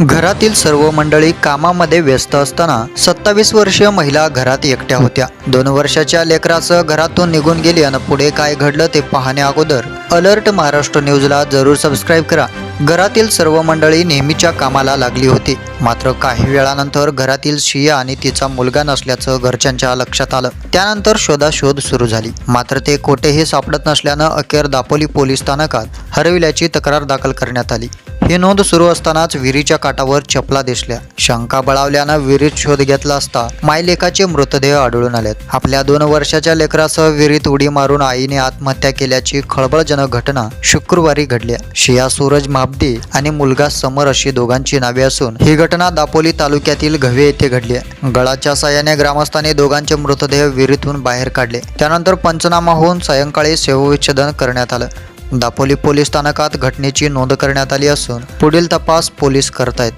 घरातील सर्व मंडळी कामामध्ये व्यस्त असताना सत्तावीस वर्षीय महिला घरात एकट्या होत्या. दोन वर्षाच्या लेकरासह घरातून निघून गेली आणि पुढे काय घडलं ते पाहण्या अगोदर अलर्ट महाराष्ट्र न्यूजला जरूर सबस्क्राईब करा. घरातील सर्व मंडळी नेहमीच्या कामाला लागली होती. मात्र काही वेळानंतर घरातील शिया आणि तिचा मुलगा नसल्याचं घरच्यांच्या लक्षात आलं. त्यानंतर शोधाशोध सुरू झाली. मात्र ते कोठेही सापडत नसल्यानं अखेर दापोली पोलीस स्थानकात हरविल्याची तक्रार दाखल करण्यात आली. ही नोंद सुरू असतानाच विहिरीच्या काठावर चपला दिसल्या. शंका बळावल्यानं विहिरीत शोध घेतला असता मायलेखाचे मृतदेह आढळून आलेत. आपल्या दोन वर्षाच्या लेकरासह विहिरीत उडी मारून आईने आत्महत्या केल्याची खळबळजनक घटना शुक्रवारी घडली शिया सूरज महाब्दी आणि मुलगा समर अशी दोघांची नावे असून ही घटना दापोली तालुक्यातील घवे येथे घडली गळाच्या साह्याने ग्रामस्थांनी दोघांचे मृतदेह विहिरीतून बाहेर काढले. त्यानंतर पंचनामा होऊन सायंकाळी शवविच्छेदन करण्यात आलं. दापोली पोलीस स्थानकात घटनेची नोंद करण्यात आली असून पुढील तपास पोलीस करतायत.